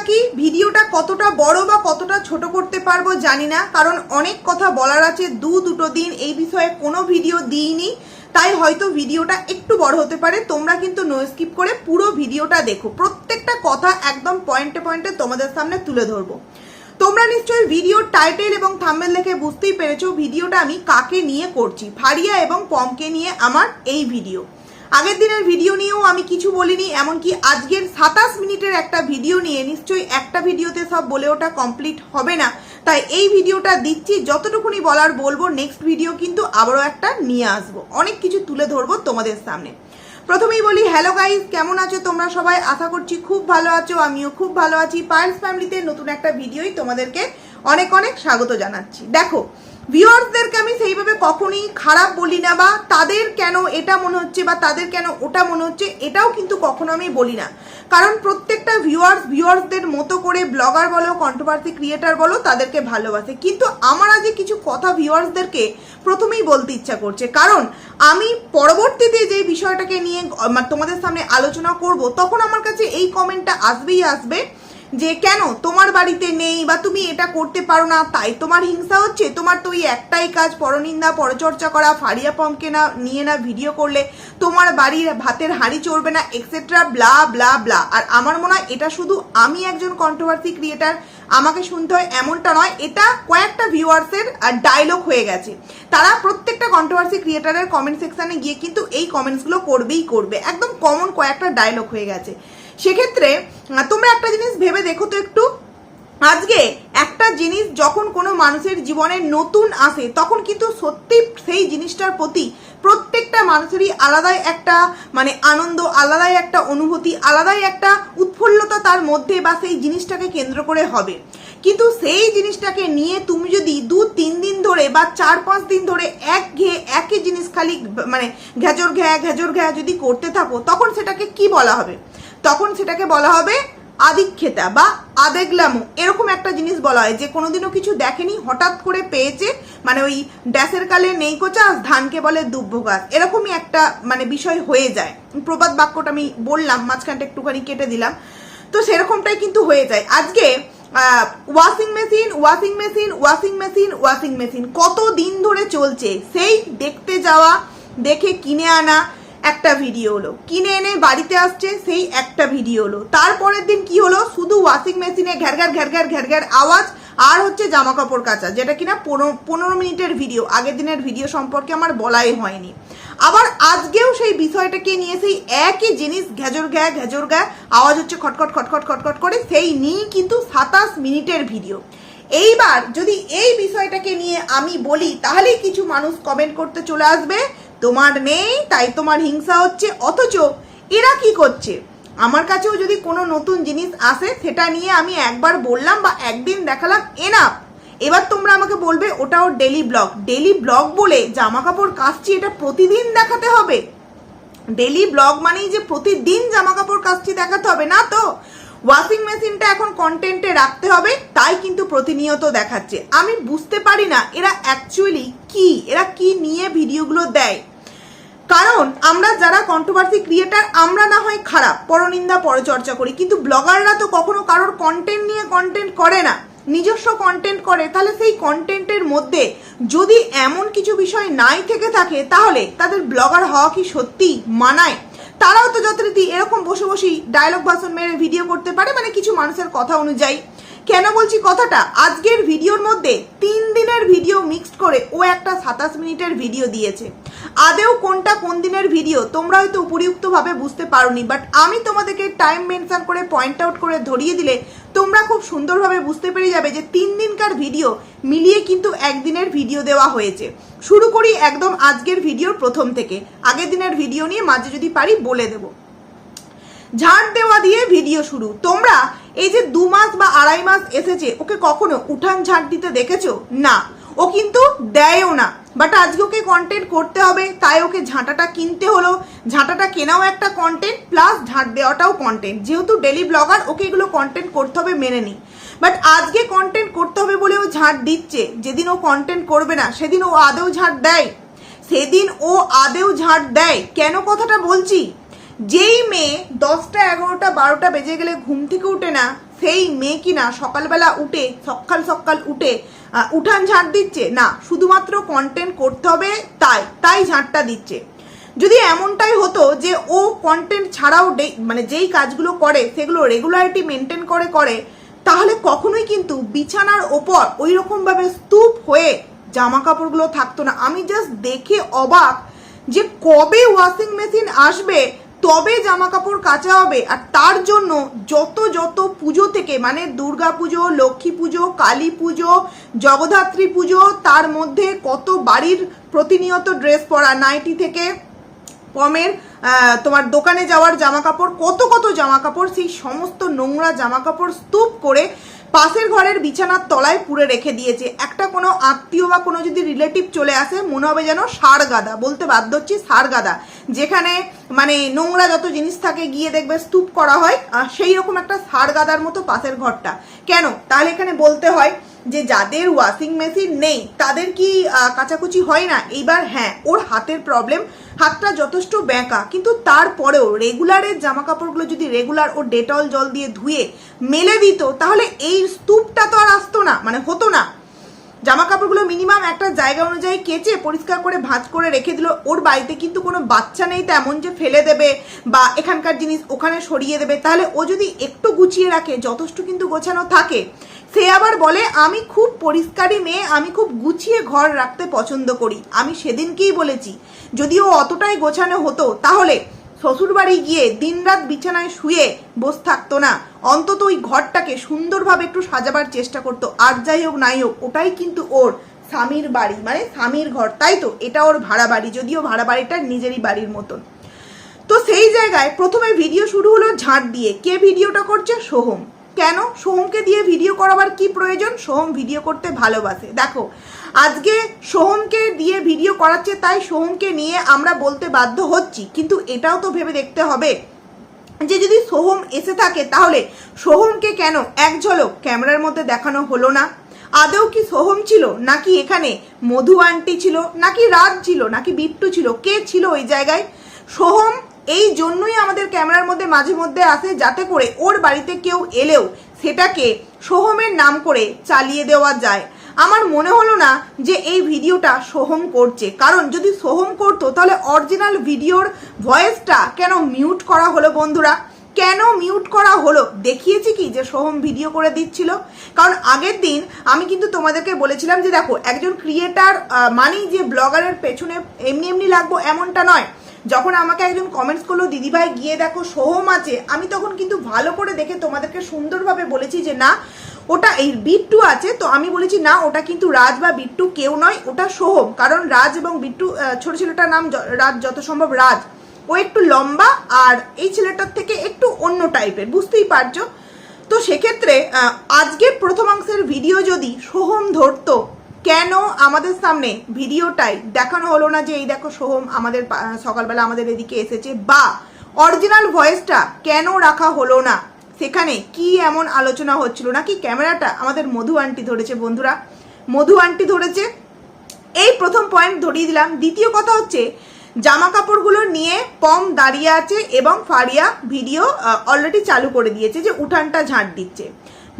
রাখি ভিডিওটা কতটা বড় বা কতটা ছোট করতে পারব জানি না, কারণ অনেক কথা বলার আছে, দু দুটো দিন এই বিষয়ে কোনো ভিডিও দিইনি, তাই হয়তো ভিডিওটা একটু বড় হতে পারে, তোমরা কিন্তু নো স্কিপ করে পুরো ভিডিওটা দেখো, প্রত্যেকটা কথা একদম পয়েন্টে পয়েন্টে তোমাদের সামনে তুলে ধরবো। তোমরা নিশ্চয়ই ভিডিওর টাইটেল এবং থাম্বেল দেখে বুঝতেই পেরেছ ভিডিওটা আমি কাকে নিয়ে করছি ফারিয়া এবং পমকে নিয়ে আমার এই ভিডিও আগের দিনের ভিডিও নিয়েও আমি কিছু বলিনি, এমনকি আজকের সাতাশ মিনিটের একটা ভিডিও নিয়ে নিশ্চয়ই একটা ভিডিওতে সব বলে ওটা কমপ্লিট হবে না। তাই এই ভিডিওটা দিচ্ছি, যতটুকুনি বলার বলব নেক্সট ভিডিও কিন্তু আবারও একটা নিয়ে আসব। অনেক কিছু তুলে ধরবো তোমাদের সামনে। প্রথমেই বলি হ্যালো গাইস কেমন আছো তোমরা সবাই? আশা করছি খুব ভালো আছো, আমিও খুব ভালো আছি। পায়েলস ফ্যামিলিতে নতুন একটা ভিডিওই তোমাদেরকে অনেক অনেক স্বাগত জানাচ্ছি। দেখো ভিউয়ার্সদেরকে আমি সেইভাবে কখনোই খারাপ বলি না বা তাদের কেন এটা মনে হচ্ছে বা তাদের কেন ওটা মনে হচ্ছে, এটাও কিন্তু কখনো আমি বলি না। কারণ প্রত্যেকটা ভিউয়ার্স ভিউয়ার্সদের মতো করে ব্লগার বলো কন্ট্রোভার্সি ক্রিয়েটার বলো, তাদেরকে ভালোবাসে। কিন্তু আমার আজকে কিছু কথা ভিউয়ার্সদেরকে প্রথমেই বলতে ইচ্ছা করছে। কারণ আমি পরবর্তীতে যে বিষয়টাকে নিয়ে, তোমাদের সামনে আলোচনা করব, তখন আমার কাছে এই কমেন্টটা আসবেই আসবে। যে কেন তোমার বাড়িতে নেই বা তুমি এটা করতে পারো না, তাই তোমার হিংসা হচ্ছে? তোমার তো ওই একটাই কাজ, পরনিন্দা, পরচর্চা করা ফারিয়া পমকে না, নিয়ে না, ভিডিও করলে। তোমার বাড়ির ভাতের হাঁড়ি চড়বে না এক্সেট্রা ব্লা ব্লা ব্লা আর আমার মনে হয় এটা শুধু আমি একজন কন্ট্রোভার্সি ক্রিয়েটার আমাকে শুনতে হয় এমনটা নয়, এটা কয়েকটা ভিউয়ার্সের ডায়লগ হয়ে গেছে। তারা প্রত্যেকটা কন্ট্রোভার্সি ক্রিয়েটারের কমেন্ট সেকশানে গিয়ে কিন্তু এই কমেন্টসগুলো করবেই করবে। একদম কমন কয়েকটা ডায়লগ হয়ে গেছে। সেক্ষেত্রে তোমরা একটা জিনিস ভেবে দেখো তো একটু। আজকে একটা জিনিস যখন কোনো মানুষের জীবনে নতুন আসে, তখন কিন্তু সত্যি সেই জিনিসটার প্রতি প্রত্যেকটা মানুষেরই আলাদাই একটা মানে আনন্দ, আলাদাই একটা অনুভূতি, আলাদাই একটা উৎফুল্লতা তার মধ্যে বা সেই জিনিসটাকে কেন্দ্র করে হবে। কিন্তু সেই জিনিসটাকে নিয়ে তুমি যদি দু, তিন দিন ধরে বা চার, পাঁচ দিন ধরে এক ঘেয়ে একই জিনিস খালি মানে ঘেজর ঘ্যা ঘেজর ঘ্যা যদি করতে থাকো, তখন সেটাকে কি বলা হবে? তখন সেটাকে বলা হবে আদিক্ষেতা বা আদেগলামো। এরকম একটা জিনিস বলা হয় যে কোনোদিনও কিছু দেখেনি, হঠাৎ করে পেয়েছে মানে ওই ড্যাসের কালে নেই কোচাস ধানকে বলে দুব্য গাছ। এরকমই একটা মানে বিষয় হয়ে যায়। প্রবাদ বাক্যটা আমি বললাম, মাঝখানটা একটুখানি কেটে দিলাম। তো সেরকমটাই কিন্তু হয়ে যায়। আজকে washing machine washing machine washing machine washing machine কত দিন ধরে চলছে? সেই দেখতে যাওয়া, দেখে কিনে আনা একটা ভিডিও হলো। কিনে এনে বাড়িতে আসছে, সেই একটা ভিডিও হলো। তারপরের দিন কি হলো? শুধু ওয়াশিং মেশিনে ঘ্যার ঘ্যার ঘ্যার ঘ্যার ঘ্যার ঘ্যার আওয়াজ, আর হচ্ছে জামা কাপড় কাচা, যেটা কিনা পনেরো পনেরো মিনিটের ভিডিও আগের দিনের ভিডিও সম্পর্কে আমার বলাই হয়নি। আবার আজকেও সেই বিষয়টাকে নিয়ে সেই একই জিনিস ঘেজর ঘ্যা ঘেজর ঘ্যা, আওয়াজ হচ্ছে খটখট খটখট খটখট করে, সেই নিয়েই কিন্তু সাতাশ মিনিটের ভিডিও এইবার যদি এই বিষয়টাকে নিয়ে আমি বলি, তাহলেই কিছু মানুষ কমেন্ট করতে চলে আসবে। তোমার নেই তাই তোমার হিংসা হচ্ছে, অথচ এরা কি করছে? আমার কাছেও যদি কোনো নতুন জিনিস আসে, সেটা নিয়ে আমি একবার বললাম বা একদিন দেখালাম এনাফ এবার তোমরা আমাকে বলবে ওটা ওর ডেলি ব্লগ ডেলি ব্লগ বলে জামা কাপড় কাচছি, এটা প্রতিদিন দেখাতে হবে। ডেলি ব্লগ মানেই যে প্রতিদিন জামা কাপড় কাচছি, দেখাতে হবে, না তো? ওয়াশিং মেশিনটা এখন কন্টেন্টে রাখতে হবে, তাই কিন্তু প্রতিনিয়ত দেখাচ্ছে। আমি বুঝতে পারি না, এরা অ্যাকচুয়ালি কি? এরা কি নিয়ে ভিডিওগুলো দেয়? কারণ আমরা যারা কন্ট্রোভার্সি ক্রিয়েটার আমরা না হয় খারাপ, পরনিন্দা, পরচর্চা করি। কিন্তু ব্লগাররা তো কখনো কারোর কন্টেন্ট নিয়ে কন্টেন্ট করে না। নিজস্ব কন্টেন্ট করে। তাহলে সেই কন্টেন্টের মধ্যে যদি এমন কিছু বিষয় নাই থেকে থাকে, তাহলে তাদের ব্লগার হওয়া কি সত্যি মানায়? তারাও তো যথারীতি এরকম বসে বসেই ডায়লগ ভাষণ মেরে ভিডিও করতে পারে মানে কিছু মানুষের কথা অনুযায়ী। কেন বলছি কথাটা? আজকের ভিডিওর মধ্যে তিন দিনের ভিডিও মিক্সড করে ও একটা সাতাশ মিনিটের ভিডিও দিয়েছে। আদেও কোনটা কোন দিনের ভিডিও তোমরা হয়তো উপরিউক্তভাবে বুঝতে পারোনি বাট আমি তোমাদেরকে টাইম মেনশন করে পয়েন্ট আউট করে ধরিয়ে দিলে তোমরা খুব সুন্দরভাবে বুঝতে পেরে যাবে যে তিন দিনকার ভিডিও মিলিয়ে কিন্তু একদিনের ভিডিও দেওয়া হয়েছে। শুরু করি একদম আজকের ভিডিওর প্রথম থেকে। আগের দিনের ভিডিও নিয়ে মাঝে যদি পারি বলে দেবো। ঝাড় দেওয়া দিয়ে ভিডিও শুরু। তোমরা এই যে দু মাস বা আড়াই মাস এসেছে, ওকে কখনো উঠান ঝাড় দিতে দেখেছ? না। ও কিন্তু দেয়ও না। বাট আজকে ওকে কন্টেন্ট করতে হবে, তাই ওকে ঝাঁটাটা কিনতে হলো। ঝাঁটাটা কেনাও একটা কন্টেন্ট প্লাস ঝাঁট দেওয়াটাও কন্টেন্ট যেহেতু ডেলি ব্লগার ওকে এগুলো কন্টেন্ট করতে হবে, মেনে নিই বাট আজকে কন্টেন্ট করতে হবে বলে ও ঝাঁট দিচ্ছে। যেদিন ও কন্টেন্ট করবে না, সেদিন ও আদেও ঝাঁট দেয়। সেদিন ও আদেও ঝাঁট দেয়। কেন কথাটা বলছি? যেই মেয়ে দশটা, এগারোটা, বারোটা বেজে গেলে ঘুম থেকে উঠে না, সেই মেয়ে কিনা সকালবেলা উঠে, সকাল সকাল উঠে উঠান ঝাঁট দিচ্ছে? না, শুধুমাত্র কন্টেন্ট করতে হবে তাই তাই ঝাঁটটা দিচ্ছে। যদি এমনটাই হতো যে ও কন্টেন্ট ছাড়াও মানে যেই কাজগুলো করে, সেগুলো রেগুলারিটি মেনটেন করে করে, তাহলে কখনোই কিন্তু বিছানার ওপর ওই রকমভাবে স্তূপ হয়ে জামা কাপড়গুলো থাকতো না। আমি জাস্ট দেখে অবাক যে কবে ওয়াশিং মেশিন আসবে তবে জামা কাপড় কাচা হবে আর তার জন্য যত যত পুজো থেকে মানে দুর্গা পুজো, লক্ষ্মী পুজো, কালী পুজো, জগদ্ধাত্রী পুজো, তার মধ্যে কত বাড়ির প্রতিনিয়ত ড্রেস পরা, নাইটি থেকে পমের তোমার দোকানে যাওয়ার জামা কাপড় কত কত জামা কাপড় সেই সমস্ত নোংরা জামা কাপড় স্তূপ করে পাশের ঘরের বিছানার তলায় পুরে রেখে দিয়েছে। একটা কোনো আত্মীয় বা কোনো যদি রিলেটিভ চলে আসে, মনে হবে যেন সার গাদা বলতে বাধ্য হচ্ছি সার গাদা যেখানে মানে নোংরা যত জিনিস থাকে, গিয়ে দেখবে স্তূপ করা হয় সেই রকম একটা সার গাদার মতো পাশের ঘরটা। কেন? তাহলে এখানে বলতে হয় যে, যাদের ওয়াশিং মেশিন নেই, তাদের কি কাচাকুচি হয় না? এইবার হ্যাঁ ওর হাতের প্রবলেম হাতটা যথেষ্ট ব্যাঁকা কিন্তু তারপরেও রেগুলারের জামা কাপড়গুলো যদি রেগুলার ও ডেটল জল দিয়ে ধুয়ে মেলে দিত, তাহলে এই স্তূপটা তো আর আসতো না মানে হতো না। জামা কাপড়গুলো মিনিমাম একটা জায়গা অনুযায়ী কেচে পরিষ্কার করে ভাঁজ করে রেখে দিল। ওর বাড়িতে কিন্তু কোনো বাচ্চা নেই তেমন যে ফেলে দেবে বা এখানকার জিনিস ওখানে সরিয়ে দেবে। তাহলে ও যদি একটু গুছিয়ে রাখে, যথেষ্ট কিন্তু গোছানো থাকে। সে আবার বলে, আমি খুব পরিষ্কারই মেয়ে, আমি খুব গুছিয়ে ঘর রাখতে পছন্দ করি। আমি সেদিনকেই বলেছি, যদি ও অতটাই গোছানো হতো, তাহলে শ্বশুরবাড়ি গিয়ে দিনরাত বিছানায় শুয়ে বস থাকতো না। অন্তত ওই ঘরটাকে সুন্দরভাবে একটু সাজাবার চেষ্টা করতো। আর যাই হোক, নাই হোক, ওটাই কিন্তু ওর স্বামীর বাড়ি। মানে স্বামীর ঘর, তাই তো? এটা ওর ভাড়া বাড়ি, যদিও ভাড়া বাড়িটা নিজেরই বাড়ির মতন। তো সেই জায়গায় প্রথমে ভিডিও শুরু হলো ঝাঁট দিয়ে। কে ভিডিওটা করছে? সোহম। কেন? সোহমকে দিয়ে ভিডিও করাবার কি প্রয়োজন? সোহম ভিডিও করতে ভালোবাসে। দেখো, আজকে সোহমকে দিয়ে ভিডিও করাচ্ছে, তাই সোহমকে নিয়ে আমরা বলতে বাধ্য হচ্ছি। কিন্তু এটাও তো ভেবে দেখতে হবে যে যদি সোহম এসে থাকে, তাহলে সোহমকে কেন এক ঝলক ক্যামেরার মধ্যে দেখানো হলো না? আদৌ কি সোহম ছিল? নাকি এখানে মধু আন্টি ছিল? নাকি রাজ ছিল? নাকি বিট্টু ছিল? কে ছিল ওই জায়গায়? সোহম এই জন্যই আমাদের ক্যামেরার মধ্যে মাঝে মধ্যে আসে, যাতে করে ওর বাড়িতে কেউ এলেও সেটাকে সোহমের নাম করে চালিয়ে দেওয়া যায়। আমার মনে হলো না যে এই ভিডিওটা সোহম করছে। কারণ যদি সোহম করতো, তাহলে অরিজিনাল ভিডিওর ভয়েসটা কেন মিউট করা হলো বন্ধুরা? কেন মিউট করা হলো? দেখিয়েছি কি যে সোহম ভিডিও করে দিচ্ছিল? কারণ আগের দিন আমি কিন্তু তোমাদেরকে বলেছিলাম যে দেখো, একজন ক্রিয়েটার মানেই যে ব্লগারের পেছনে এমনি এমনি লাগবো এমনটা নয়। যখন আমাকে একজন কমেন্টস করল, দিদিভাই, গিয়ে দেখো, সোহম আছে। আমি তখন কিন্তু ভালো করে দেখে তোমাদেরকে সুন্দরভাবে বলেছি যে, না, ওটা এই বিট্টু আছে। তো আমি বলেছি, না, ওটা কিন্তু রাজ বা বিট্টু কেউ নয়, ওটা সোহম। কারণ রাজ এবং বিট্টু ছোট ছেলেটার নাম রাজ যত সম্ভব রাজ। ও একটু লম্বা আর এই ছেলেটার থেকে একটু অন্য টাইপের, বুঝতেই পারছ? তো সেক্ষেত্রে আজকের প্রথমাংশের ভিডিও যদি সোহম ধরতো কেন আমাদের সামনে ভিডিওটাই দেখানো হলো না যে এই দেখো সোহম আমাদের সকালবেলা আমাদের এদিকে এসেছে, বা অরিজিনাল ভয়েসটা কেন রাখা হলো না? সেখানে কি এমন আলোচনা হচ্ছিল? নাকি ক্যামেরাটা আমাদের মধু আন্টি ধরেছে বন্ধুরা? মধু আন্টি ধরেছে। এই প্রথম পয়েন্ট ধরিয়ে দিলাম। দ্বিতীয় কথা হচ্ছে জামা কাপড়গুলো নিয়ে পম দাঁড়িয়ে আছে এবং ফারিয়া ভিডিও অলরেডি চালু করে দিয়েছে যে উঠানটা ঝাঁট দিচ্ছে।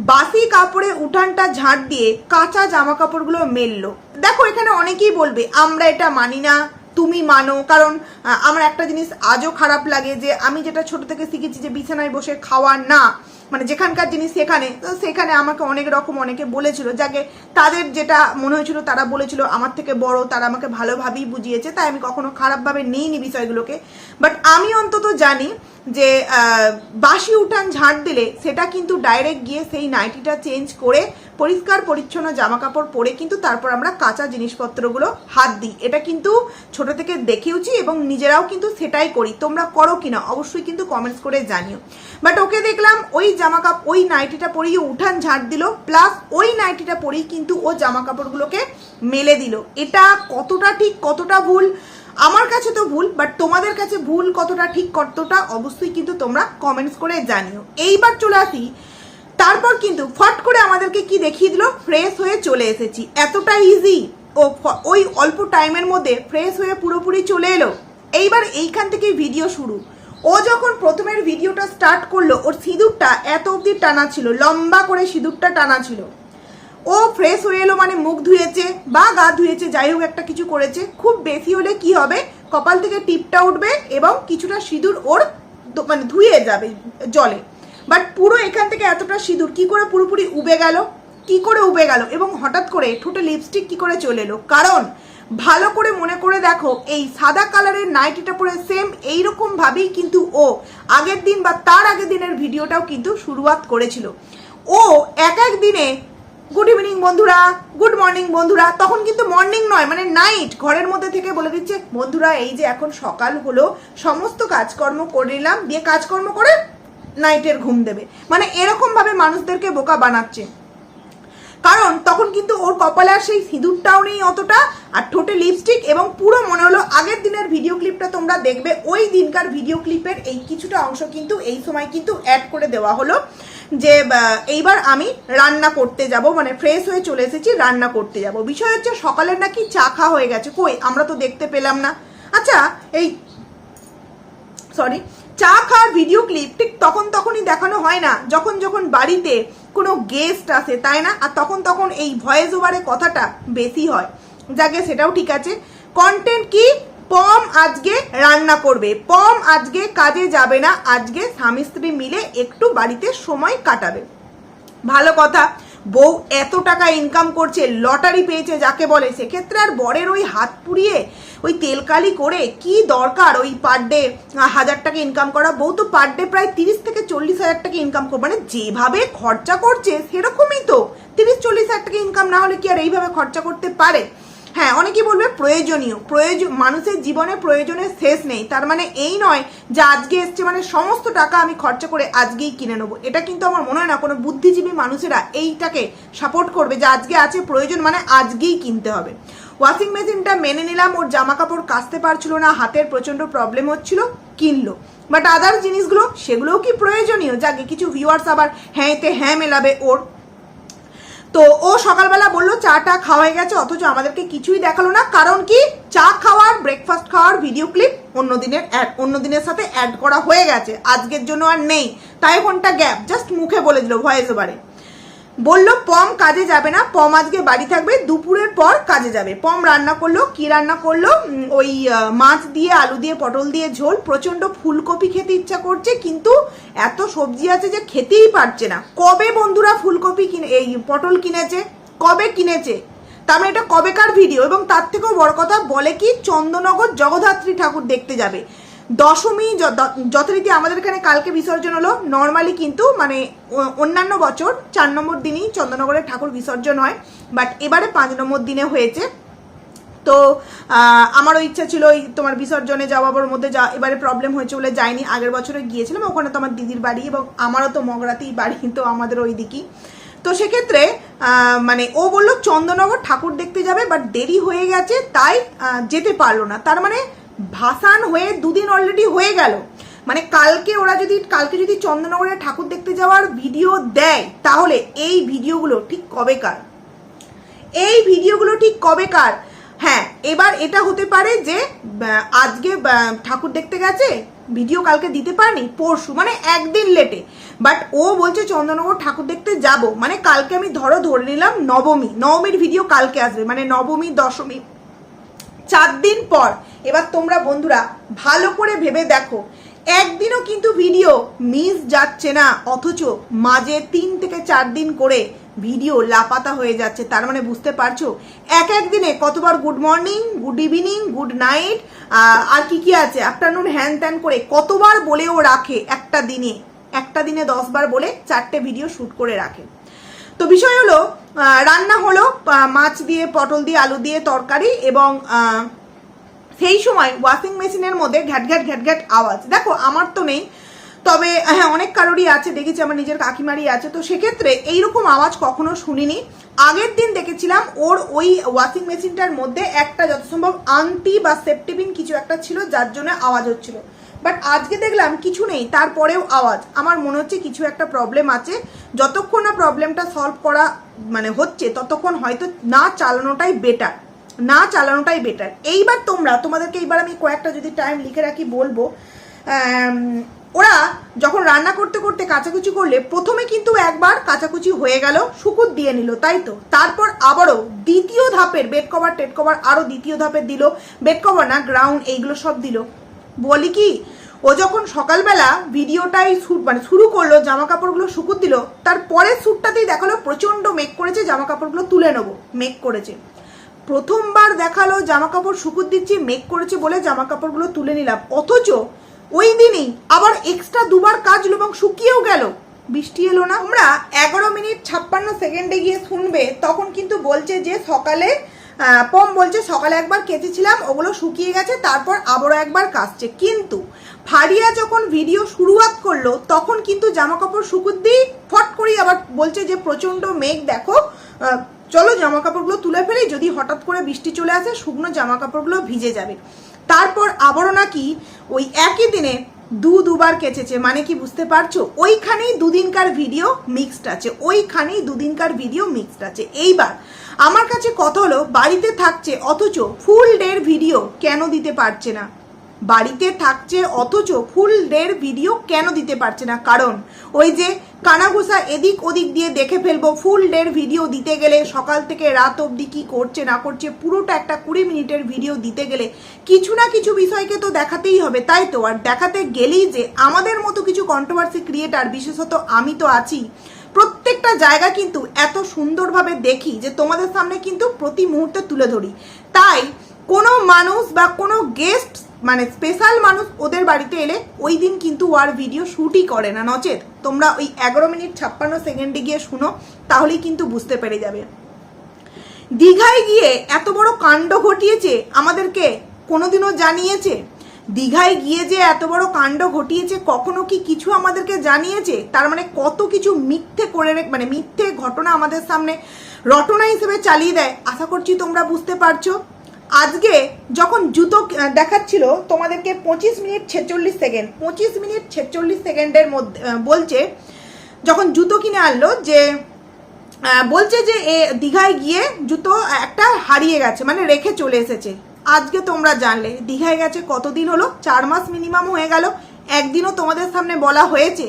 বাসি কাপড়ে উঠানটা ঝাঁট দিয়ে কাঁচা জামা কাপড়গুলো মেললো। দেখো, এখানে অনেকেই বলবে, আমরা এটা মানি না, তুমি মানো। কারণ আমার একটা জিনিস আজও খারাপ লাগে যে, আমি যেটা ছোট থেকে শিখেছি যে, বিছানায় বসে খাওয়া না মানে যেখানকার জিনিস সেখানে সেখানে আমাকে অনেক রকম অনেকে বলেছিল, যাকে তাদের যেটা মনে হয়েছিল, তারা বলেছিল, আমার থেকে বড়, তারা আমাকে ভালোভাবেই বুঝিয়েছে। তাই আমি কখনো খারাপভাবে নিইনি বিষয়গুলোকে। বাট আমি অন্তত জানি যে বাসি উঠান ঝাঁট দিলে সেটা কিন্তু ডাইরেক্ট গিয়ে সেই নাইটিটা চেঞ্জ করে পরিষ্কার, পরিচ্ছন্ন জামা কাপড় পরে কিন্তু তারপর আমরা কাঁচা জিনিসপত্রগুলো হাত দিই। এটা কিন্তু ছোট থেকে দেখেওছি এবং নিজেরাও কিন্তু সেটাই করি। তোমরা করো কিনা অবশ্যই কিন্তু কমেন্টস করে জানিও। বাট ওকে দেখলাম ওই জামা কাপ ওই নাইটিটা পরিয়ে উঠান ঝাঁট দিল প্লাস ওই নাইটিটা পরেই কিন্তু ও জামা কাপড়গুলোকে মেলে দিল। এটা কতটা ঠিক, কতটা ভুল? আমার কাছে তো ভুল বাট তোমাদের কাছে ভুল কতটা ঠিক কতটা, অবশ্যই কিন্তু তোমরা কমেন্টস করে জানিও। এইবার চলে আসি। তারপর কিন্তু ফট করে আমাদেরকে কি দেখিয়ে দিল? ফ্রেশ হয়ে চলে এসেছি। এতটা ইজি ও ওই অল্প টাইমের মধ্যে ফ্রেশ হয়ে পুরোপুরি চলে এলো। এইবার এইখান থেকে ভিডিও শুরু। ও যখন প্রথমের ভিডিওটা স্টার্ট করল, ওর সিঁদুরটা এত অবধি টানা ছিল, লম্বা করে সিঁদুরটা টানা ছিল। ও ফ্রেশ হয়ে এলো মানে মুখ ধুয়েছে বা গা ধুয়েছে, যাই হোক একটা কিছু করেছে। খুব বেশি হলে কি হবে? কপাল থেকে টিপটা উঠবে এবং কিছুটা সিঁদুর ওর মানে ধুয়ে যাবে জলে। বাট পুরো এখান থেকে এতটা সিঁদুর, কি করে পুরোপুরি উবে গেল? কি করে উবে গেল? এবং হঠাৎ করে ঠোঁটে লিপস্টিক কি করে চলে এলো? কারণ ভালো করে মনে করে দেখো, এই সাদা কালারের নাইটিটা পরে সেম এইরকম ভাবেই কিন্তু ও আগের দিন বা তার আগের দিনের ভিডিওটাও কিন্তু শুরুয়াত করেছিল। ও এক এক দিনে গুড ইভিনিং বন্ধুরা। গুড মর্নিং বন্ধুরা। তখন কিন্তু মর্নিং নয় মানে নাইট ঘরের মধ্যে থেকে বলে দিচ্ছে, বন্ধুরা, এই যে এখন সকাল হলো, সমস্ত কাজকর্ম করে নিলাম, দিয়ে কাজকর্ম করে নাইটের ঘুম দেবে। মানে এরকমভাবে মানুষদেরকে বোকা বানাচ্ছে। কারণ তখন কিন্তু ওর কপালে আর সেই সিঁদুরটাও নেই অতটা, আর ঠোঁটে লিপস্টিক এবং পুরো মনে হলো আগের দিনের ভিডিও ক্লিপটা তোমরা দেখবে। ওই দিনকার ভিডিও ক্লিপের এই কিছুটা অংশ কিন্তু এই সময় কিন্তু অ্যাড করে দেওয়া হলো যে এইবার আমি রান্না করতে যাব মানে ফ্রেশ হয়ে চলে এসেছি, রান্না করতে যাব। বিষয় হচ্ছে সকালের নাকি চা খাওয়া হয়ে গেছে। কই, আমরা তো দেখতে পেলাম না। আচ্ছা এই সরি চা খাওয়ার ভিডিও ক্লিপ ঠিক তখন তখনই দেখানো হয় না। যখন যখন বাড়িতে কোনো গেস্ট আসে, তাই না? আর তখন তখন এই ভয়েস ওভারে কথাটা বেশি হয়। যাকে, সেটাও ঠিক আছে। কন্টেন্ট কি? পম আজকে রান্না করবে। পম আজকে কাজে যাবে না। আজকে স্বামী স্ত্রী মিলে একটু বাড়িতে সময় কাটাবে। ভালো কথা। বউ এত টাকা ইনকাম করছে লটারি পেয়েছে যাকে বলে, সেক্ষেত্রে আর বরের ওই হাত পুড়িয়ে, ওই তেলকালি করে কি দরকার ওই পার ডে হাজার টাকা ইনকাম করা বউ তো পার ডে প্রায় তিরিশ থেকে চল্লিশ হাজার টাকা ইনকাম করবে মানে যেভাবে খরচা করছে সেরকমই তো। তিরিশ চল্লিশ হাজার টাকা ইনকাম না হলে কি আর এইভাবে খরচা করতে পারে? হ্যাঁ অনেকেই বলবে প্রয়োজনীয়। প্রয়োজন মানুষের জীবনে প্রয়োজনের শেষ নেই। তার মানে এই নয় যে আজকে এসছে মানে সমস্ত টাকা আমি খরচা করে আজকেই কিনে নেব। এটা কিন্তু আমার মনে হয় না, কোনো বুদ্ধিজীবী মানুষেরা এইটাকে সাপোর্ট করবে যে আজকে আছে প্রয়োজন মানে আজকেই কিনতে হবে। ওয়াশিং মেশিনটা মেনে নিলাম, ওর জামা কাপড় কাচতে পারছিল না, হাতের প্রচণ্ড প্রবলেম হচ্ছিল, কিনলো। বাট আদার জিনিসগুলো, সেগুলোও কি প্রয়োজনীয়? যাকে কিছু ভিউয়ার্স আবার হ্যাঁ এতে হ্যাঁ মেলাবে ওর। তো ও সকালবেলা বলল, চাটা খাওয়া হয়ে গেছে, অথচ আমাদেরকে কিছুই দেখাল না। কারণ কি? চা খাওয়ার ব্রেকফাস্ট খাওয়ার ভিডিও ক্লিপ অন্য দিনের অ্যাড অন্য দিনের সাথে অ্যাড করা হয়ে গেছে। আজকের জন্য আর নেই। তাই ফোনটা গ্যাপ জাস্ট মুখে বলে দিল ভয়েস ওভারে বলল, পম কাজে যাবে না, পম আজকে বাড়ি থাকবে, দুপুরের পর কাজে যাবে। পম রান্না করল, কি রান্না করল? ওই মাছ দিয়ে, আলু দিয়ে, পটল দিয়ে ঝোল প্রচণ্ড ফুলকপি খেতে ইচ্ছা করছে, কিন্তু এত সবজি আছে যে খেতেই পারছে না। কবে বন্ধুরা ফুলকপি কিনে, এই পটল কিনেছে? কবে কিনেছে? তার মানে এটা কবেকার ভিডিও এবং তার থেকেও বড় কথা, বলে কি চন্দননগর জগদ্ধাত্রী ঠাকুর দেখতে যাবে। দশমী যথারীতি আমাদের এখানে কালকে বিসর্জন হলো। নর্মালি কিন্তু মানে অন্যান্য বছর চার নম্বর দিনই চন্দননগরের ঠাকুর বিসর্জন হয় বাট এবারে পাঁচ নম্বর দিনে হয়েছে। তো আমারও ইচ্ছা ছিল ওই তোমার বিসর্জনে যাওয়ার মধ্যে যা এবারে প্রবলেম হয়েছে বলে যাইনি। আগের বছরে গিয়েছিলাম, ওখানে তো আমার দিদির বাড়ি এবং আমারও তো মগরাতেই বাড়ি, তো আমাদের ওই দিকই। তো সেক্ষেত্রে মানে ও বলল, চন্দননগর ঠাকুর দেখতে যাবে বাট দেরি হয়ে গেছে, তাই যেতে পারল না। তার মানে ভাসান হয়ে দুদিন অলরেডি হয়ে গেল। মানে কালকে ওরা যদি, কালকে যদি চন্দননগরের ঠাকুর দেখতে যাওয়ার ভিডিও দেয়, তাহলে এই ভিডিওগুলো ঠিক কবেকার এই ভিডিওগুলো ঠিক কবেকার হ্যাঁ এবার এটা হতে পারে যে আজকে ঠাকুর দেখতে গেছে ভিডিও কালকে দিতে পারেনি, পরশু মানে একদিন লেটে বাট ও বলছে চন্দননগর ঠাকুর দেখতে যাব। মানে কালকে আমি ধরো ধরে নিলাম নবমী, নবমীর ভিডিও কালকে আসবে মানে নবমী, দশমী চার দিন পর। এবার তোমরা বন্ধুরা, ভালো করে ভেবে দেখো। একদিনও কিন্তু ভিডিও মিস যাচ্ছে না, অথচ মাঝে তিন থেকে চার দিন করে ভিডিও লাপাতা হয়ে যাচ্ছে। তার মানে বুঝতে পারছ? এক এক দিনে কতবার good morning good evening good night আর কি কি আছে? আফটারনুন হ্যান ত্যান করে কতবার বলেও রাখে একটা দিনে। একটা দিনে দশবার বলে চারটে ভিডিও শ্যুট করে রাখে। তো বিষয় হলো রান্না হলো মাছ দিয়ে, পটল দিয়ে, আলু দিয়ে তরকারি এবং সেই সময় ওয়াশিং মেশিনের মধ্যে ঘ্যাট ঘ্যাট ঘ্যাট ঘ্যাট আওয়াজ। দেখো, আমার তো নেই, তবে হ্যাঁ অনেক কারোরই আছে, দেখেছি আমার নিজের কাকিমারই আছে, তো সেক্ষেত্রে এইরকম আওয়াজ কখনো শুনিনি। আগের দিন দেখেছিলাম, ওর ওই ওয়াশিং মেশিনটার মধ্যে একটা যত সম্ভব আংটি বা সেফটিপিন কিছু একটা ছিল, যার জন্য আওয়াজ হচ্ছিল। বাট আজকে দেখলাম কিছু নেই, তারপরেও আওয়াজ। আমার মনে হচ্ছে কিছু একটা প্রবলেম আছে। যতক্ষণ না প্রবলেমটা সলভ করা মানে হচ্ছে ততক্ষণ হয়তো না চালানোটাই বেটার না চালানোটাই বেটার এইবার তোমরা, তোমাদেরকে এইবার আমি কয়েকটা যদি টাইম লিখে রাখি, বলব ওরা যখন রান্না করতে করতে কাচাকুচি করলে, প্রথমে কিন্তু একবার কাচাকুচি হয়ে গেল শুকুর দিয়ে নিল, তাই তো? তারপর আবারও দ্বিতীয় ধাপের বেড কভার টেড কভার আরও দ্বিতীয় ধাপের দিল বেড কভার না গ্রাউন্ড এইগুলো সব দিল। বলি কি ও যখন সকালবেলা ভিডিওটাই শুট মানে শুরু করল জামা কাপড়গুলো শুকুর দিল, তার পরের শ্যুটটাতেই দেখাল, প্রচণ্ড মেক করেছে জামা কাপড়গুলো তুলে নেব মেক করেছে। প্রথমবার দেখাল জামা কাপড় শুকুর দিচ্ছি মেক করেছে বলে জামা কাপড়গুলো তুলে নিলাম। অথচ ওই দিনই আবার এক্সট্রা দুবার কাজলো এবং শুকিয়েও গেল। বৃষ্টি এলো না। আমরা এগারো মিনিট ছাপ্পান্ন সেকেন্ডে গিয়ে শুনবে, তখন কিন্তু বলছে যে সকালে পম বলছে, সকালে একবার কেচেছিলাম ওগুলো শুকিয়ে গেছে, তারপর আবারও একবার কাচছে কিন্তু ফারিয়া যখন ভিডিও শুরুয়াত করল, তখন কিন্তু জামা কাপড় শুকুর দিই ফট করেই আবার বলছে যে, প্রচণ্ড মেঘ, দেখো। চলো জামা কাপড়গুলো তুলে ফেলি, যদি হঠাৎ করে বৃষ্টি চলে আসে, শুকনো জামা কাপড়গুলো ভিজে যাবে। তারপর আবারও নাকি ওই একই দিনে দু দুবার কেচেছে মানে কি বুঝতে পারছ? ওইখানেই দুদিনকার ভিডিও মিক্সড আছে, ওইখানেই দুদিনকার ভিডিও মিক্সড আছে। এইবার আমার কাছে কথা হলো, বাড়িতে থাকছে অথচ ফুল ডের ভিডিও কেন দিতে পারছে না? বাড়িতে থাকছে অথচ ফুল ডের ভিডিও কেন দিতে পারছে না? কারণ ওই যে কানাঘুষা এদিক ওদিক দিয়ে দেখে ফেলব ফুল ডের ভিডিও দিতে গেলে সকাল থেকে রাত অবধি কী করছে, না করছে, পুরোটা একটা কুড়ি মিনিটের ভিডিও দিতে গেলে কিছু না কিছু বিষয়কে তো দেখাতেই হবে, তাই তো? আর দেখাতে গেলেই যে আমাদের মতো কিছু কন্ট্রোভার্সি ক্রিয়েটার বিশেষত আমি তো আছি প্রত্যেকটা জায়গা কিন্তু এত সুন্দরভাবে দেখি যে তোমাদের সামনে কিন্তু প্রতি মুহূর্তে তুলে ধরি। তাই কোনো মানুষ বা কোনো গেস্ট মানে স্পেশাল মানুষ ওদের বাড়িতে এলে ওই দিন কিন্তু আর ভিডিও শ্যুটই করে না, নচেত। তোমরা ওই এগারো মিনিট ছাপ্পান্ন সেকেন্ডে গিয়ে শুনো, তাহলেই কিন্তু বুঝতে পেরে যাবে। দীঘায় গিয়ে এত বড় কাণ্ড ঘটিয়েছে, আমাদেরকে কোনোদিনও জানিয়েছে? দীঘায় গিয়ে যে এত বড় কাণ্ড ঘটিয়েছে, কখনো কি কিছু আমাদেরকে জানিয়েছে? তার মানে কত কিছু মিথ্যে করে মানে মিথ্যে ঘটনা আমাদের সামনে রটনা হিসেবে চালিয়ে দেয়, আশা করছি তোমরা বুঝতে পারছ। আজকে যখন জুতো দেখাচ্ছিল, তোমাদেরকে পঁচিশ মিনিট ছেচল্লিশ সেকেন্ড, পঁচিশ মিনিট ছেচল্লিশ সেকেন্ডের মধ্যে বলছে, যখন জুতো কিনে আনলো যে বলছে যে, এ, দীঘায় গিয়ে জুতো একটা হারিয়ে গেছে মানে রেখে চলে এসেছে। আজকে তোমরা জানলে। দীঘায় গেছে কতদিন হলো? চার মাস মিনিমাম হয়ে গেল। একদিনও তোমাদের সামনে বলা হয়েছে।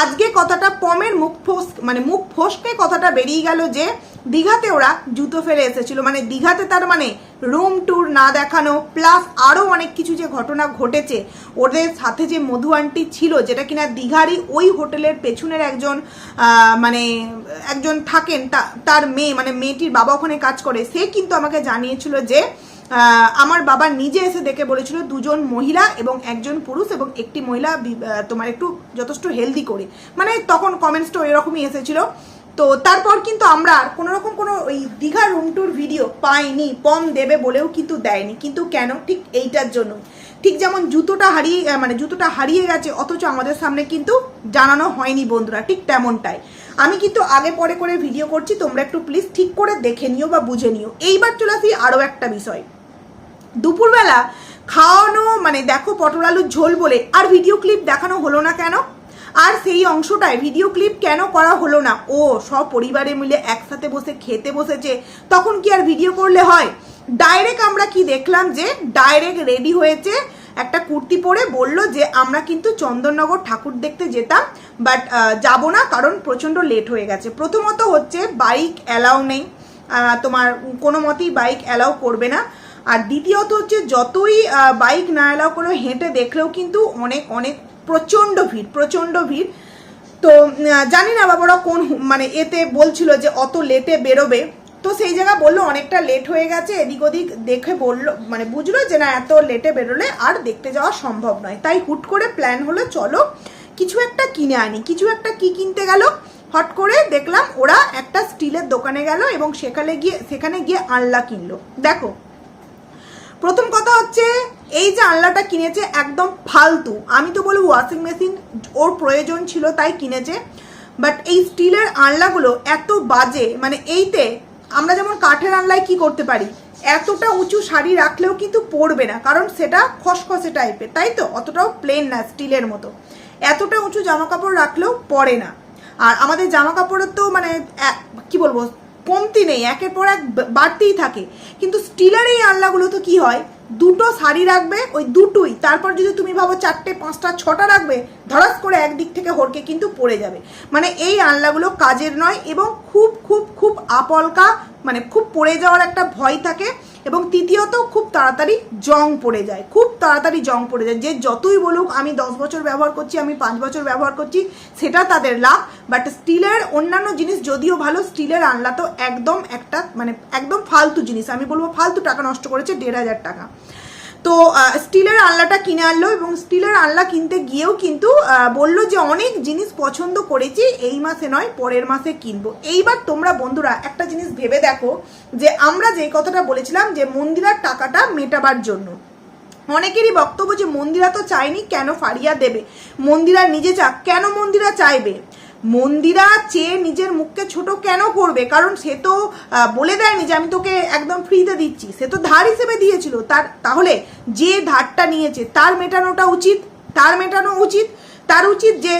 আজকে কথাটা পমের মুখ ফোস মানে মুখ ফসকে কথাটা বেরিয়ে গেল যে, দীঘাতে ওরা জুতো ফেলে এসেছিল। মানে দীঘাতে তার মানে রুম ট্যুর না দেখানো প্লাস আরও অনেক কিছু যে ঘটনা ঘটেছে। ওদের সাথে যে মধু আন্টি ছিল, যেটা কিনা দীঘারই ওই হোটেলের পেছনের একজন মানে একজন থাকেন তার মেয়ে মানে মেয়েটির বাবা ওখানে কাজ করে, সে কিন্তু আমাকে জানিয়েছিল যে আমার বাবা নিজে এসে দেখে বলেছিল দুজন মহিলা এবং একজন পুরুষ এবং একটি মহিলা তোমার একটু যথেষ্ট হেলদি করে। মানে তখন কমেন্টসটা এরকমই এসেছিল। তো তারপর কিন্তু আমরা আর কোনোরকম কোনো ওই দীঘা রুম ট্যুর ভিডিও পাইনি পম দেবে বলেও কিন্তু দেয়নি। কিন্তু কেন? ঠিক এইটার জন্য। ঠিক যেমন জুতোটা হারিয়ে মানে জুতোটা হারিয়ে গেছে, অথচ আমাদের সামনে কিন্তু জানানো হয়নি বন্ধুরা, ঠিক তেমনটাই। আমি কিন্তু আগে পরে করে ভিডিও করছি, তোমরা একটু প্লিজ ঠিক করে দেখে নিও বা বুঝে নিও। এইবার চলে আসি আরও একটা বিষয়। দুপুরবেলা খাওয়ানো মানে দেখো পটল আলুর ঝোল বলে, আর ভিডিও ক্লিপ দেখানো হলো না কেন? আর সেই অংশটায় ভিডিও ক্লিপ কেন করা হলো না? ও, সব পরিবারে মিলে একসাথে বসে খেতে বসেছে, তখন কি আর ভিডিও করলে হয়? ডাইরেক্ট আমরা কি দেখলাম যে ডাইরেক্ট রেডি হয়েছে, একটা কুর্তি পরে বলল যে, আমরা কিন্তু চন্দননগর ঠাকুর দেখতে যেতাম বাট যাব না কারণ প্রচণ্ড লেট হয়ে গেছে। প্রথমত হচ্ছে বাইক অ্যালাউ নেই। তোমার কোনো মতেই বাইক অ্যালাউ করবে না। আর দ্বিতীয়ত হচ্ছে যতই বাইক না অ্যালাউ করে হেঁটে দেখলেও কিন্তু অনেক অনেক প্রচণ্ড ভিড় প্রচণ্ড ভিড়। তো জানি না বাবারা কোন মানে এতে বলছিল যে অত লেটে বেরোবে। তো সেই জায়গা বলল অনেকটা লেট হয়ে গেছে, এদিক ওদিক দেখে বলল মানে বুঝলো যে না, এত লেটে বেরোলে আর দেখতে যাওয়া সম্ভব নয়। তাই হুট করে প্ল্যান হলো, চলো কিছু একটা কিনে আনি। কিছু একটা কি কিনতে গেল, হট করে দেখলাম ওরা একটা স্টিলের দোকানে গেল এবং সেখানে গিয়ে সেখানে গিয়ে আনলা কিনলো। দেখো প্রথম কথা হচ্ছে, এই যে আনলাটা কিনেছে একদম ফালতু। আমি তো বলব ওয়াশিং মেশিন ওর প্রয়োজন ছিল, তাই কিনেছে। বাট এই স্টিলের আনলাগুলো এত বাজে মানে এইতে আমরা যেমন কাঠের আনলায় কি করতে পারি? এতটা উঁচু শাড়ি রাখলেও কিন্তু পড়বে না, কারণ সেটা খসখসে টাইপের, তাই তো? অতটাও প্লেন না স্টিলের মতো। এতটা উঁচু জামা কাপড় রাখলেও পরে না। আর আমাদের জামা কাপড়ের তো মানে কি বলব কমতি নেই, একের পর এক বাড়তেই থাকে। কিন্তু স্টিলের এই আনলাগুলো তো কি হয়? দুটো শাড়ি রাখবে, ওই দুটোই। তারপর যদি তুমি ভাবো চারটে, পাঁচটা, ছটা রাখবে, ধরাস করে একদিক থেকে হরকে কিন্তু পড়ে যাবে। মানে এই আনলাগুলো কাজের নয় এবং খুব খুব খুব আপলকা মানে খুব পড়ে যাওয়ার একটা ভয় থাকে। এবং তৃতীয়ত খুব তাড়াতাড়ি জং পড়ে যায়, খুব তাড়াতাড়ি জং পড়ে যায়। যে যতই বলুক, আমি দশ বছর ব্যবহার করছি, আমি পাঁচ বছর ব্যবহার করছি, সেটা তাদের লাভ। বাট স্টিলের অন্যান্য জিনিস যদিও ভালো, স্টিলের আনলা তো একদম একটা মানে একদম ফালতু জিনিস। আমি বলব ফালতু টাকা নষ্ট করেছে দেড় হাজার টাকা। তো স্টিলের আনলাটা কিনে আনলো এবং স্টিলের আনলা কিনতে গিয়েও কিন্তু বলল যে অনেক জিনিস পছন্দ করেছি, এই মাসে নয়, পরের মাসে কিনবো। এইবার তোমরা বন্ধুরা একটা জিনিস ভেবে দেখো, যে আমরা যে কথাটা বলেছিলাম যে মন্দিরার টাকাটা মেটাবার জন্য। অনেকেরই বক্তব্য যে মন্দিরা তো চায়নি কেন ফারিয়া দেবে? মন্দিরা নিজে চাক, কেন মন্দিরা চাইবে? মন্দিরা চেয়ে নিজের মুখকে ছোট কেন করবে? কারণ সে তো বলে দেয়নি যে আমি তোকে একদম ফ্রিতে দিচ্ছি। সে তো ধার হিসেবে দিয়েছিল। তার, তাহলে যে ধারটা নিয়েছে, তার মেটানোটা উচিত? তার মেটানো উচিত? তার উচিত যে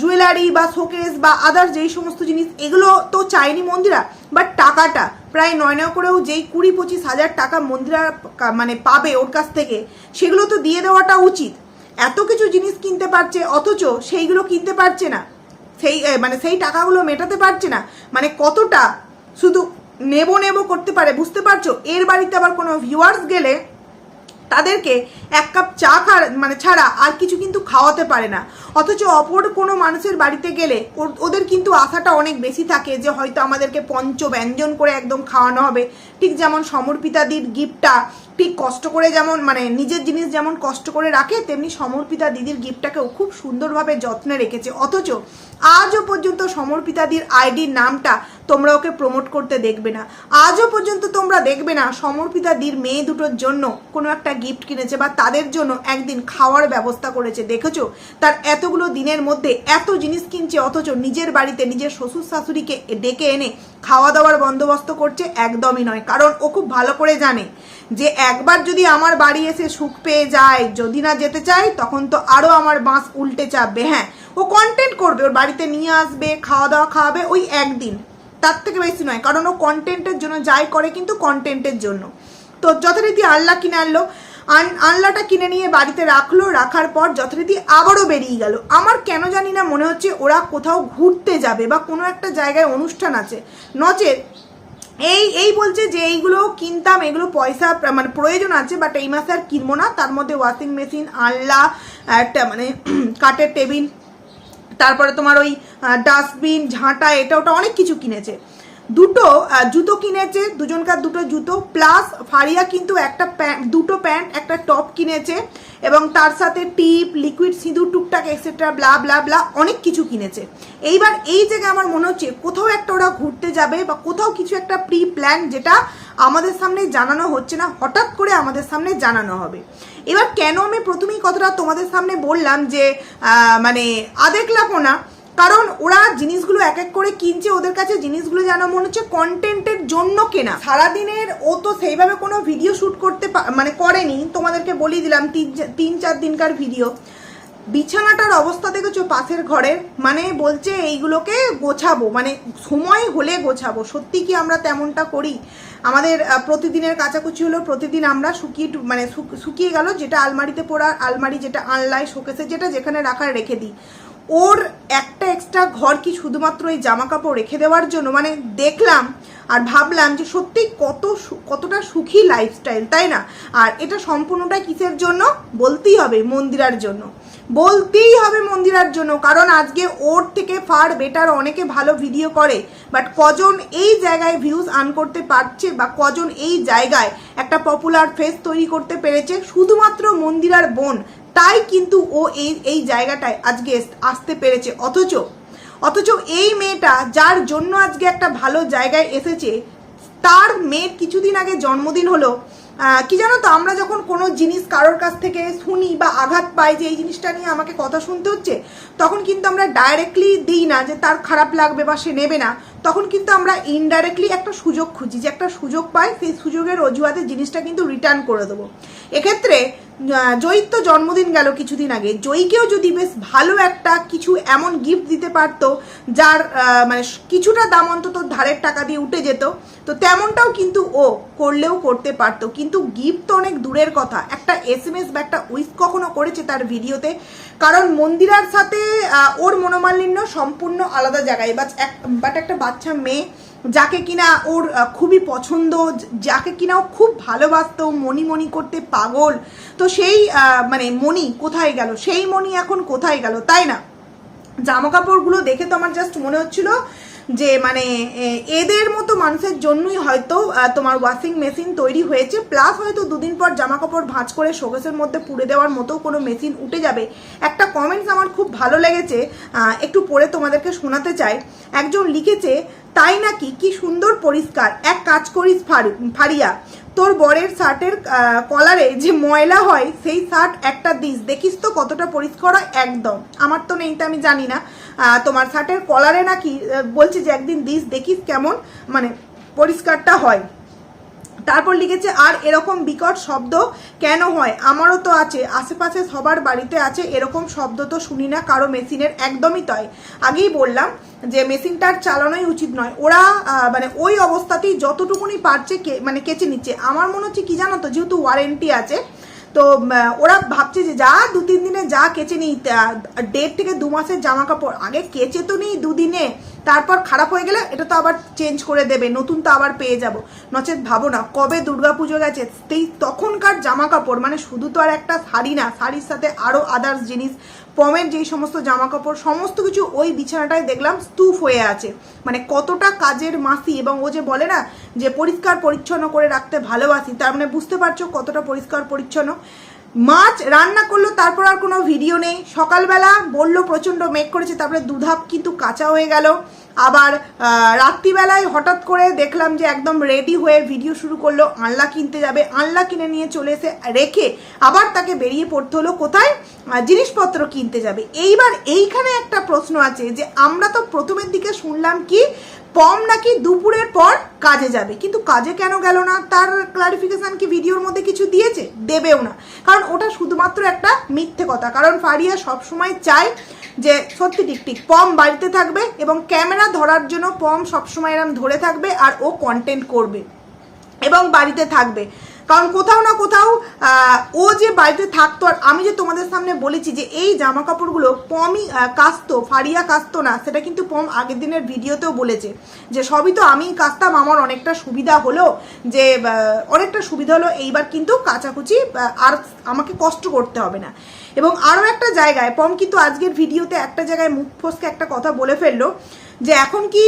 জুয়েলারি বা শোকেস বা আদার্স যেই সমস্ত জিনিস, এগুলো তো চায়নি মন্দিরা। বাট টাকাটা, প্রায় নয় নয় করেও যেই কুড়ি পঁচিশ হাজার টাকা মন্দিরা মানে পাবে ওর কাছ থেকে, সেগুলো তো দিয়ে দেওয়াটা উচিত। এত কিছু জিনিস কিনতে পারছে, অথচ সেইগুলো কিনতে পারছে না। সেই মানে সেই টাকাগুলো মেটাতে পারছে না। মানে কতটা শুধু নেব নেব করতে পারে, বুঝতে পারছ? এর বাড়িতে আবার কোনো ভিউয়ার্স গেলে তাদেরকে এক কাপ চা খাওয়ার মানে ছাড়া আর কিছু কিন্তু খাওয়াতে পারে না। অথচ অপর কোনো মানুষের বাড়িতে গেলে ওদের কিন্তু আশাটা অনেক বেশি থাকে যে হয়তো আমাদেরকে পঞ্চ ব্যঞ্জন করে একদম খাওয়ানো হবে। ঠিক যেমন সমর্পিতাদির গিফটটা ঠিক কষ্ট করে যেমন মানে নিজের জিনিস যেমন কষ্ট করে রাখে, তেমনি সমর্পিতা দিদির গিফটটাকেও খুব সুন্দরভাবে যত্নে রেখেছে। অথচ আজও পর্যন্ত সমর্পিতাদির আইডির নামটা তোমরা ওকে প্রমোট করতে দেখবে না। আজও পর্যন্ত তোমরা দেখবে না সমর্পিতা দির মেয়ে দুটোর জন্য কোনো একটা গিফট কিনেছে বা তাদের জন্য একদিন খাওয়ার ব্যবস্থা করেছে। দেখেছ? তার এতগুলো দিনের মধ্যে এত জিনিস কিনছে, অথচ নিজের বাড়িতে নিজের শ্বশুর শাশুড়িকে ডেকে এনে খাওয়া দাওয়ার বন্দোবস্ত করছে একদমই নয়। কারণ ও খুব ভালো করে জানে যে একবার যদি আমার বাড়ি এসে সুখ পেয়ে যায়, যদি না যেতে চাই, তখন তো আরও আমার বাঁশ উল্টে চাপবে। হ্যাঁ ও কন্টেন্ট করবে, ওর বাড়িতে নিয়ে আসবে খাওয়া দাওয়া খাওয়াবে ওই একদিন। তার থেকে বেশি নয়, কারণ ও কন্টেন্টের জন্য যাই করে কিন্তু কন্টেন্টের জন্য। তো যথারীতি আল্লাহ কিনে আনলো। আন আনলাটা কিনে নিয়ে বাড়িতে রাখল, রাখার পর যথারীতি আবারও বেরিয়ে গেল। আমার কেন জানি না মনে হচ্ছে ওরা কোথাও ঘুরতে যাবে বা কোনো একটা জায়গায় অনুষ্ঠান আছে। নচেত এই এই বলছে যে এইগুলো কিনতাম, এগুলো পয়সা মানে প্রয়োজন আছে বাট এই মাসে আর কিনবো না। তার মধ্যে ওয়াশিং মেশিন আনলা, একটা মানে কাঠের টেবিল তারপরে তোমার ওই ডাস্টবিন ঝাঁটা, এটা ওটা অনেক কিছু কিনেছে। দুটো জুতো কিনেছে, দুজনকার দুটো জুতো প্লাস ফারিয়া কিন্তু একটা প্যান্ট দুটো প্যান্ট একটা টপ কিনেছে, এবং তার সাথে টিপ লিকুইড সিঁদুর, টুকটাক এক্সেট্রা ব্লা ব্লা ব্লা অনেক কিছু কিনেছে। এইবার এই জায়গায় আমার মনে হচ্ছে, কোথাও একটা ওরা ঘুরতে যাবে, বা কোথাও কিছু একটা প্রি প্ল্যান যেটা আমাদের সামনে জানানো হচ্ছে না, হঠাৎ করে আমাদের সামনে জানানো হবে। এবার কেন আমি প্রথমেই কথাটা তোমাদের সামনে বললাম যে মানে আদেকলাপো না কারণ ওরা জিনিসগুলো এক এক করে কিনছে, ওদের কাছে জিনিসগুলো যেন মনে হচ্ছে কন্টেন্টের জন্য কেনা। সারাদিনের ও তো সেইভাবে কোনো ভিডিও শ্যুট করতে মানে করেনি। তোমাদেরকে বলিয়ে দিলাম, তিন তিন চার দিনকার ভিডিও বিছানাটার অবস্থা দেখেছ পাশের ঘরের? মানে বলছে এইগুলোকে গোছাবো মানে সময় হলে গোছাবো। সত্যি কি আমরা তেমনটা করি? আমাদের প্রতিদিনের কাচাকুচি হলো প্রতিদিন আমরা শুকিয়ে মানে শুকিয়ে গেল, যেটা আলমারিতে পড়ার আলমারি যেটা আনলাই, শোকেসে যেটা যেখানে রাখার রেখে দিই। ওর একটা এক্সট্রা ঘর কি শুধুমাত্র এই জামা কাপড় রেখে দেওয়ার জন্য? মানে দেখলাম আর ভাবলাম যে সত্যি কত কতটা সুখী লাইফস্টাইল তাই না? আর এটা সম্পূর্ণটা কিসের জন্য? বলতেই হবে মন্দিরার জন্য। বলতেই হবে মন্দিরার জন্য, কারণ আজকে ওর থেকে ফার বেটার অনেকে ভালো ভিডিও করে। বাট কজন এই জায়গায় ভিউজ আর্ন করতে পারছে বা কজন এই জায়গায় একটা পপুলার ফেস তৈরি করতে পেরেছে, শুধুমাত্র মন্দিরার বোন তাই কিন্তু ও এই এই জায়গাটায় আজকে আসতে পেরেছে। অথচ অথচ এই মেয়েটা যার জন্য আজকে একটা ভালো জায়গায় এসেছে, তার মেয়ের কিছুদিন আগে জন্মদিন হলো। কি জানো তো, আমরা যখন কোনো জিনিস কারোর কাছ থেকে শুনি বা আঘাত পাই যে এই জিনিসটা নিয়ে আমাকে কথা শুনতে হচ্ছে, তখন কিন্তু আমরা ডাইরেক্টলি দিই না যে তার খারাপ লাগবে বা সে নেবে না। তখন কিন্তু আমরা ইনডাইরেক্টলি একটা সুযোগ খুঁজি, যে একটা সুযোগ পাই, সেই সুযোগের অজুহাতে জিনিসটা কিন্তু রিটার্ন করে দেবো। এক্ষেত্রে জয়ীর তো জন্মদিন গেল কিছুদিন আগে। জয়ীকেও যদি বেশ ভালো একটা কিছু এমন গিফট দিতে পারতো, যার মানে কিছুটা দাম অন্তত ধারের টাকা দিয়ে উঠে যেত, তো তেমনটাও কিন্তু ও করলেও করতে পারতো। কিন্তু গিফট তো অনেক দূরের কথা। একটা এস এম এস বা একটা উইস কখনো করেছে তার ভিডিওতে। কারণ মন্দিরার সাথে ওর মনোমালিন্য সম্পূর্ণ আলাদা জায়গায়। বাট এক, বাট একটা বাচ্চা মেয়ে যাকে কিনা ওর খুবই পছন্দ, যাকে কিনা ও খুব ভালোবাসত মনি মনি করতে পাগল। তো সেই মানে মনি কোথায় গেল? সেই মনি এখন কোথায় গেল? তাই না? জামা কাপড়গুলো দেখে তো আমার জাস্ট মনে হচ্ছিল যে মানে এদের মতো মানুষের জন্যই হয়তো তোমার ওয়াশিং মেশিন তৈরি হয়েছে প্লাস হয়তো দুদিন পর জামা কাপড় ভাঁজ করে শোকেসের মধ্যে পুড়ে দেওয়ার মতো কোনো মেশিন উঠে যাবে। একটা কমেন্টস আমার খুব ভালো লেগেছে একটু পরে তোমাদেরকে শোনাতে চাই। একজন লিখেছে, তাই নাকি? কি সুন্দর পরিষ্কার। এক কাজ করিস, ফারু, ফারিয়া। তোর বরের শার্টের কলারে যে ময়লা হয়, সেই শার্ট একটা দিস। দেখিস তো কতটা পরিষ্কার হয় একদম। আমার তো নেই আমি জানি না। তোমার শার্টের কলারে নাকি বলছে যে একদিন দিস, দেখিস কেমন মানে পরিষ্কারটা হয়। তারপর লিখেছে, আর এরকম বিকট শব্দ কেন হয়? আমারও তো আছে। আশেপাশে সবার বাড়িতে আছে এরকম শব্দ তো শুনি না, কারও মেশিনের একদমই তাই। আগেই বললাম যে মেশিনটার চালানোই উচিত নয়। ওরা মানে ওই অবস্থাতেই যতটুকুনি পারছে কে- মানে কেচে নিচ্ছে। আমার মনে হচ্ছে কি জানো তো, যেহেতু ওয়ারেন্টি আছে, তো ওরা ভাবছে যে যা দু, তিন দিনে যা কেচে নিই দেড় থেকে দু মাসের জামা কাপড় আগে কেচে তো নিই দুদিনে তারপর খারাপ হয়ে গেলে এটা তো আবার চেঞ্জ করে দেবে, নতুন তো আবার পেয়ে যাব। নচেত ভাবো না, কবে দুর্গাপুজো গেছে, সেই তখনকার জামা কাপড় মানে শুধু তো আর একটা শাড়ি না, শাড়ির সাথে আরও আদার্স জিনিস, পমের যেই সমস্ত জামা কাপড় সমস্ত কিছু ওই বিছানাটায় দেখলাম স্তূপ হয়ে আছে। মানে কতটা কাজের মাসি এবং ও যে বলে না যে পরিষ্কার পরিচ্ছন্ন করে রাখতে ভালোবাসি, তার মানে বুঝতে পারছ কতটা পরিষ্কার পরিচ্ছন্ন। মাছ রান্না করল, তারপর আর কোনো ভিডিও নেই। সকালবেলা বলল, প্রচণ্ড মেঘ করেছে, তারপরে দুধাপ কিন্তু কাঁচা হয়ে গেল। আবার রাত্রিবেলায় হঠাৎ করে দেখলাম যে একদম রেডি হয়ে ভিডিও শুরু করল, আনলা কিনতে যাবে। আনলা কিনে নিয়ে চলে এসে রেখে আবার তাকে বেরিয়ে পড়তে হলো কোথায়? জিনিসপত্র কিনতে যাবে। এইবার এইখানে একটা প্রশ্ন আছে যে, আমরা তো প্রথমের দিকে শুনলাম কি পম নাকি দুপুরের পর কাজে যাবে? কিন্তু কাজে কেন গেল না? তার ক্লারিফিকেশান কি ভিডিওর মধ্যে কিছু দিয়েছে? দেবেও না। কারণ ওটা শুধুমাত্র একটা মিথ্যে কথা। কারণ ফারিয়া সবসময় চায় যে, সত্যি ঠিক ঠিক, পম বাড়িতে থাকবে এবং ক্যামেরা ধরার জন্য পম সবসময় এরম ধরে থাকবে আর ও কন্টেন্ট করবে এবং বাড়িতে থাকবে। কারণ কোথাও না কোথাও ও যে বাড়িতে থাকতো আর আমি যে তোমাদের সামনে বলেছি যে এই জামা কাপড়গুলো পমই আহ, কাচতো ফারিয়া কাচতো না সেটা কিন্তু পম আগের দিনের ভিডিওতেও বলেছে। যে সবই তো আমি কাচতাম আমার অনেকটা সুবিধা হলো যে অনেকটা সুবিধা হলো এইবার কিন্তু কাচাকুচি আর আমাকে কষ্ট করতে হবে না। এবং আরও একটা জায়গায় পম কিন্তু আজকের ভিডিওতে একটা জায়গায় মুখ ফসকে একটা কথা বলে ফেলল এখন কি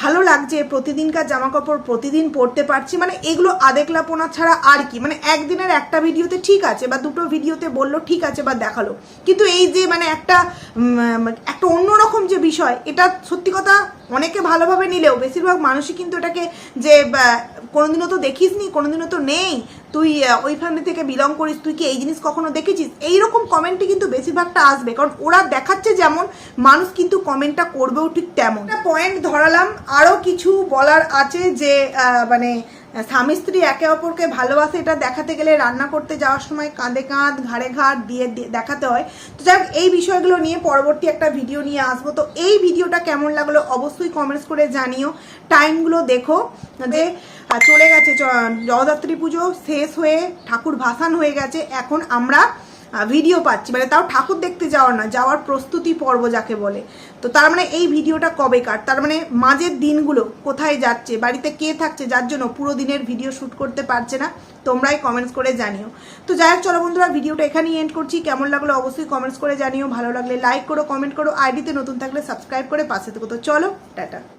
ভালো লাগছে প্রতিদিনকার জামা কাপড় প্রতিদিন পরতে পারছি? মানে এগুলো আদেকলাপনা ছাড়া আর কি? মানে একদিনের একটা ভিডিওতে ঠিক আছে বা দুটো ভিডিওতে বলল ঠিক আছে বা দেখাল। কিন্তু এই যে মানে একটা একটা অন্যরকম যে বিষয়, এটা সত্যি কথা অনেকে ভালোভাবে নিলেও, বেশিরভাগ মানুষই কিন্তু এটাকে যে কোনোদিনও তো দেখিসনি, কোনোদিনও তো নেই, তুই ওই ফ্যামিলি থেকে বিলং করিস, তুই কি এই জিনিস কখনো দেখেছিস? এইরকম কমেন্টই কিন্তু বেশিরভাগটা আসবে। কারণ ওরা দেখাচ্ছে যেমন, মানুষ কিন্তু কমেন্টটা করবেও ঠিক তেমন। একটা পয়েন্ট ধরালাম। আরও কিছু বলার আছে যে মানে স্বামী স্ত্রী একে অপরকে ভালোবাসে এটা দেখাতে গেলে রান্না করতে যাওয়ার সময় কাঁধে কাঁধ ঘাড়ে ঘাট দিয়ে দেখাতে হয়। তো যাই হোক, এই বিষয়গুলো নিয়ে পরবর্তী একটা ভিডিও নিয়ে আসব। তো এই ভিডিওটা কেমন লাগল অবশ্যই কমেন্টস করে জানিও। টাইমগুলো দেখো যে চলে গেছে জগদ্ধাত্রী পুজো শেষ হয়ে ঠাকুর ভাসান হয়ে গেছে। এখন আমরা ভিডিও পাচ্ছি। মানে তাও ঠাকুর দেখতে যাওয়ার না যাওয়ার প্রস্তুতি পর্ব যাকে বলে। তো তার মানে এই ভিডিওটা কবে কার তার মানে মাঝের দিনগুলো কোথায় যাচ্ছে? বাড়িতে কে থাকছে? যার জন্য পুরো দিনের ভিডিও শ্যুট করতে পারছে না? তোমরাই কমেন্টস করে জানিও। তো যাই হোক, চলো বন্ধুরা ভিডিওটা এখানেই এন্ড করছি। কেমন লাগল অবশ্যই কমেন্টস করে জানিও। ভালো লাগলে লাইক করো কমেন্ট করো। আইডিতে নতুন থাকলে সাবস্ক্রাইব করে পাশে থেকো। তো চলো, টাটা।